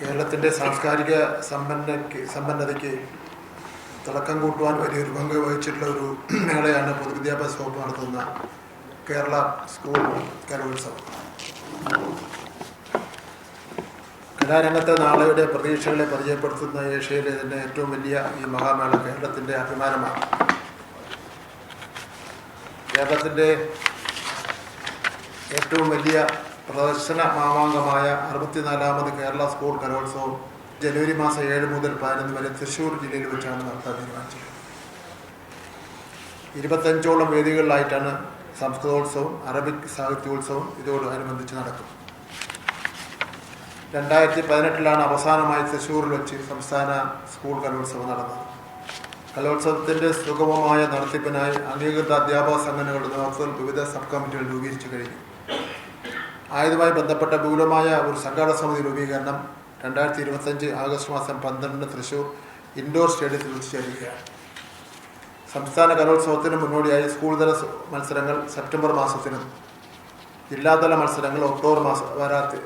കേരളത്തിന്റെ സാംസ്കാരിക സമ്പന്ന സമ്പന്നതയ്ക്ക് തുടക്കം കൂട്ടുവാൻ വലിയൊരു പങ്ക് വഹിച്ചിട്ടുള്ള ഒരു മേളയാണ് പൊതുവിദ്യാഭ്യാസ വകുപ്പ് നടത്തുന്ന കേരള സ്കൂൾ കലോത്സവം. കലാരംഗത്തെ നാളെയുടെ പ്രതീക്ഷകളെ പരിചയപ്പെടുത്തുന്ന ഏഷ്യയിലെ തന്നെ ഏറ്റവും വലിയ ഈ മഹാമേള കേരളത്തിന്റെ അഭിമാനമാണ്. കേരളത്തിന്റെ ഏറ്റവും വലിയ പ്രദർശന മാമാങ്കമായ അറുപത്തിനാലാമത് കേരള സ്കൂൾ കലോത്സവം ജനുവരി മാസം ഏഴ് മുതൽ പതിനൊന്ന് വരെ തൃശ്ശൂർ ജില്ലയിൽ വെച്ചാണ് നടത്താൻ തീരുമാനിച്ചത്. ഇരുപത്തഞ്ചോളം വേദികളിലായിട്ടാണ് സംസ്കൃതോത്സവം അറബിക് സാഹിത്യോത്സവം ഇതോടനുബന്ധിച്ച് നടക്കും രണ്ടായിരത്തി പതിനെട്ടിലാണ് അവസാനമായി തൃശ്ശൂരിൽ വെച്ച് സംസ്ഥാന സ്കൂൾ കലോത്സവം നടന്നത്. കലോത്സവത്തിന്റെ സുഗമമായ നടത്തിപ്പിനായി അംഗീകൃത അധ്യാപക സംഘടനകളുടെ നേതൃത്വത്തിൽ വിവിധ സബ് കമ്മിറ്റികൾ രൂപീകരിച്ചു കഴിഞ്ഞു. ആയതുമായി ബന്ധപ്പെട്ട വിപുലമായ ഒരു സംഘാടക സമിതി രൂപീകരണം രണ്ടായിരത്തി ഇരുപത്തഞ്ച് ആഗസ്റ്റ് മാസം പന്ത്രണ്ടിന് തൃശൂർ ഇൻഡോർ സ്റ്റേഡിയത്തിൽ വെച്ച് സംസ്ഥാന കലോത്സവത്തിന് മുന്നോടിയായി സ്കൂൾ തല മത്സരങ്ങൾ സെപ്റ്റംബർ മാസത്തിനും ജില്ലാതല മത്സരങ്ങൾ ഒക്ടോബർ മാസ വാരാത്തി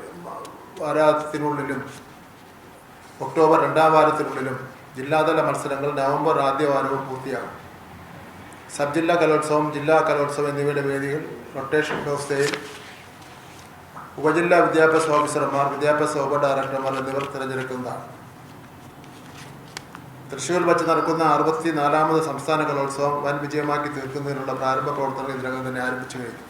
വാരാത്തിനുള്ളിലും ഒക്ടോബർ രണ്ടാം വാരത്തിനുള്ളിലും ജില്ലാതല മത്സരങ്ങൾ നവംബർ ആദ്യ വാരവും പൂർത്തിയാകും. സബ് ജില്ലാ കലോത്സവം ജില്ലാ കലോത്സവം എന്നിവയുടെ വേദികൾ റൊട്ടേഷൻ വ്യവസ്ഥയിൽ ഉപജില്ലാ വിദ്യാഭ്യാസ ഓഫീസർമാർ വിദ്യാഭ്യാസ ഉപ ഡയറക്ടർമാർ എന്നിവർ തിരഞ്ഞെടുക്കുന്നതാണ്. തൃശ്ശൂർ വച്ച് നടക്കുന്ന അറുപത്തി നാലാമത് സംസ്ഥാന കലോത്സവം വൻ വിജയമാക്കി തീർക്കുന്നതിനുള്ള പ്രാരംഭ പ്രവർത്തനങ്ങൾ ഇതിനകം തന്നെ ആരംഭിച്ചു കഴിഞ്ഞു.